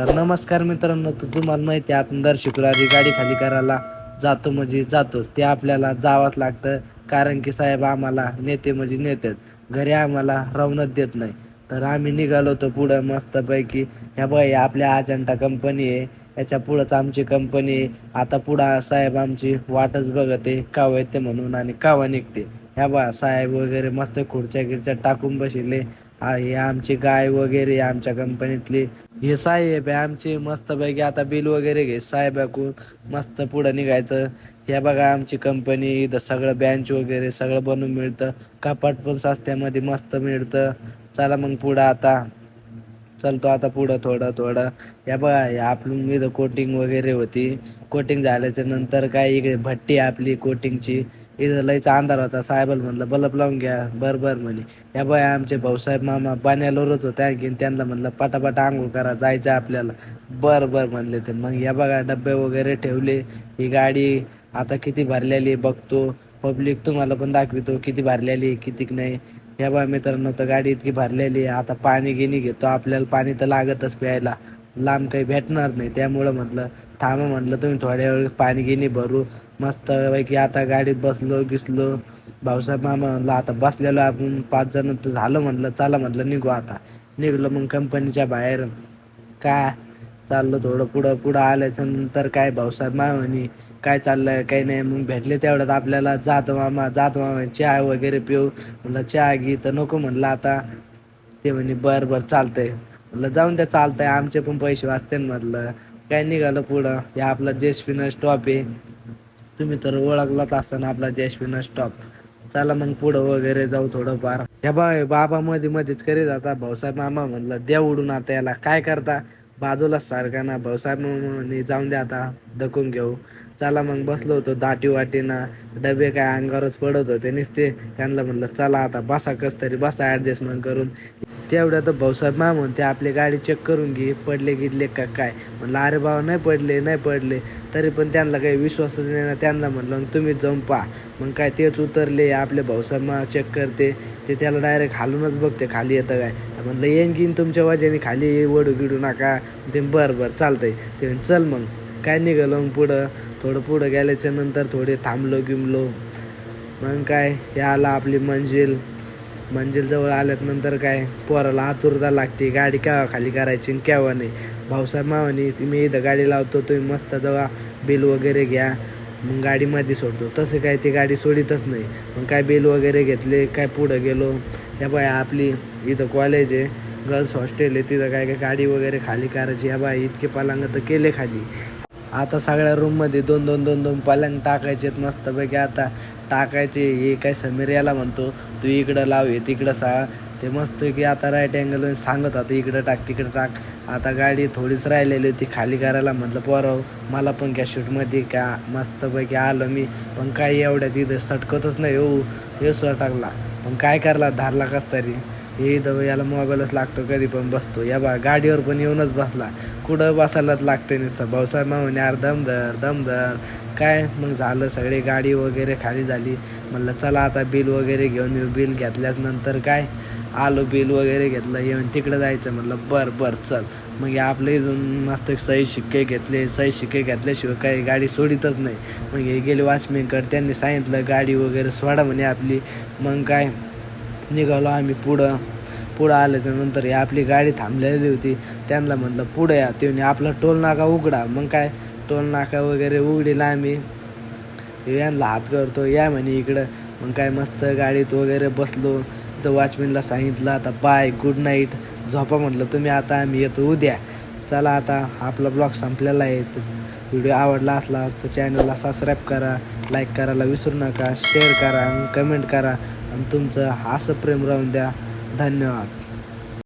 तर नमस्कार मित्रांनो तर तुम्हाला माहिती आहे आपण दर शुक्रवारी गाडी खाली करायला जातो म्हणजे जातोच. ते आपल्याला जावंच लागतं कारण की साहेब आम्हाला नेते म्हणजे नेतेच. घरी आम्हाला राहूनच देत नाही. तर आम्ही निघालो होतो पुढं मस्तपैकी. ह्या बाई आपल्या अजंठा कंपनी आहे. याच्या पुढंच आमची कंपनी आहे. आता पुढं साहेब आमची वाटच बघते काव येते म्हणून आणि कावा निघते. ह्या बा साहेब वगैरे मस्त खुर्च्या गिरच्या टाकून बसिले. हे आमची गाय वगैरे आमच्या कंपनीतली. हे साहेब आहे आमचे मस्त पैकी आता बिल वगैरे घे साहेबाकून मस्त पुढं निघायचं. हे बघा आमची कंपनी इथं सगळं बँच वगैरे सगळं बनवून मिळतं. कपाट पण सस्त्यामध्ये मस्त मिळतं. चला मग पुढं आता. चलतो आता पुढं थोडं थोडं. या बघा हे आपलं इथं कोटिंग वगैरे होती. कोटिंग झाल्याच्यानंतर काय इकडे भट्टी आपली कोटिंगची इथं लयचा अंधार होता. साहेबाला म्हणलं बल्ब लावून घ्या. बर बर म्हणे. या बघा आमचे भाऊसाहेब मामा पाण्यालोरच होते. आणखीन त्यांना म्हणलं पटापट आंघोळ करा जायचं आपल्याला. बर बर म्हणले ते. मग या बघा डब्बे वगैरे ठेवले. ही गाडी आता किती भरलेली बघतो. पब्लिक तुम्हाला पण दाखवितो किती भरलेली किती नाही. या बा मित्रांनो तर गाडी इतकी भरलेली आहे. आता पाणी गिनी घेतो. आपल्याला पाणी तर लागतच प्यायला. लांब काही भेटणार नाही. त्यामुळं म्हटलं थांबा म्हटलं तुम्ही थोड्या वेळ पाणी गिनी भरू. मस्त पैकी आता गाडीत बसलो गिसलो. भाऊसाहेब मामा म्हणलं आता बसलेलो आपण. पाच जण तर झालं म्हटलं. चला म्हटलं निघू आता. निघलो मग कंपनीच्या बाहेर. काय चाललो थोडं पुढं पुढं आल्याच्यानंतर काय भाऊसाहेब मामानी काय चाललंय काही नाही मग भेटले तेवढ्यात आपल्याला जातो मामा जात मामा चहा वगैरे पिऊ. म्हणलं चहा घे तर नको म्हणलं आता. ते म्हणे बरं बरं चालतंय. म्हणलं जाऊन त्या चालतंय आमचे पण पैसे वाचते म्हटलं काय निघालं पुढं? हे आपला जेस्पिनर स्टॉप आहे. तुम्ही तर ओळखलाच असताना आपला जेस्पिनर स्टॉप. चला मग पुढं वगैरे जाऊ थोडंफार. ह्या बा बाबा मध्ये मध्येच करीत आता भाऊसाहेब मामा. म्हणलं द्या उडून आता याला. काय करता? बाजूलाच सारखा ना भाऊसाहेब म्हणे जाऊन द्या आता दकून घेऊ. चला मग बसलो होतो दाटी वाटीना. डबे काय अंगावरच पडत होते. नुसते त्यांना म्हणलं चला आता बसा कस तरी बसा ॲडजस्टमेंट करून. तेवढ्या तर भाऊसाहेब मा म्हणते आपली गाडी चेक करून घे पडले गिडले का काय? म्हणलं अरे बाबा नाही पडले नाही पडले. तरी पण त्यांना काही विश्वासच नाही ना. त्यांना म्हणलं मग जाऊन पहा. मग काय तेच उतरले आपले भाऊसाहेब मा चेक करते. ते त्याला डायरेक्ट हालूनच बघते खाली येतं काय? म्हणलं येईन घेईन तुमच्या वाजेने खाली वडू गिडू नका. ते बरं बरं चालतंय. ते चल मग. काय निघालो मग पुढं? थोडं पुढं गेल्याच्यानंतर थोडे थांबलो गिमलो. मग काय याला आपली मंजिल मंजिल जवळ आल्यानंतर काय पोराला आतुरता लागते. गाडी केव्हा खाली करायची आणि केव्हा नाही. भाऊसाहेब मावानी मी इथं गाडी लावतो तुम्ही मस्त जवळ बिल वगैरे घ्या. मग गाडीमध्ये सोडतो. तसं काय ती गाडी सोडितच नाही. मग काय बिल वगैरे घेतले काय पुढं गेलो. या बाय आपली इथं कॉलेज आहे. गर्ल्स हॉस्टेल आहे. तिथं काय काय गाडी वगैरे खाली करायची. या बाय इतके पलंग तर केले खाली. आता सगळ्या रूममध्ये दोन दोन दोन दोन पलंग टाकायचे मस्तपैकी. आता टाकायचे हे काय समीर याला म्हणतो तू इकडं लाव हे तिकडं सा. ते मस्त की आता राईट अँगल सांगत आता इकडं टाक तिकडं टाक. आता गाडी थोडीच राहिलेली होती खाली करायला म्हटलं पोराव मला पण क्या शूटमध्ये का मस्तपैकी आलो मी. पण काही एवढ्यात इथं सटकतच नाही हो हे टाकला. पण काय करला धारला कस तरी. हे तर याला मोबाईलच लागतो कधी पण बसतो. या बा गाडीवर पण येऊनच बसला. कुठं बसायलाच लागते नुसतं. भाऊसाहेब म्हणे यार दम धर दम धर काय? मग झालं सगळी गाडी वगैरे खाली झाली. म्हणलं चला आता बिल वगैरे घेऊन येऊ. बिल घेतल्याच नंतर काय? आलो बिल वगैरे घेतलं. येऊन तिकडं जायचं. म्हणलं बरं बरं चल. मग हे आपले इथून मस्त सही शिक्के घेतले. सही शिक्के घेतल्याशिवाय काही गाडी सोडितच नाही. मग हे गेले वॉचमॅनकडे. त्यांनी सांगितलं गाडी वगैरे सोडा म्हणे आपली. मग काय? निघालो आम्ही पुढं. पुढं आल्याच्यानंतर हे आपली गाडी थांबलेली होती. त्यांना म्हटलं पुढं या. ते आपला टोल नाका उघडा. मग काय? टोल नाका वगैरे उघडीला आम्ही. यांना हात करतो या म्हणे इकडं. मग काय मस्त गाडीत वगैरे बसलो. तर वॉचमॅनला सांगितलं आता बाय गुड नाईट. झोपा म्हटलं तुम्ही आता आम्ही येतो उद्या. चला आता आपला ब्लॉग संपलेला आहे. व्हिडिओ आवडला असला तर चॅनलला सबस्क्राईब करा लाईक करायला विसरू नका शेअर करा कमेंट करा. आणि तुमचं असं प्रेम राहून द्या. धन्यवाद.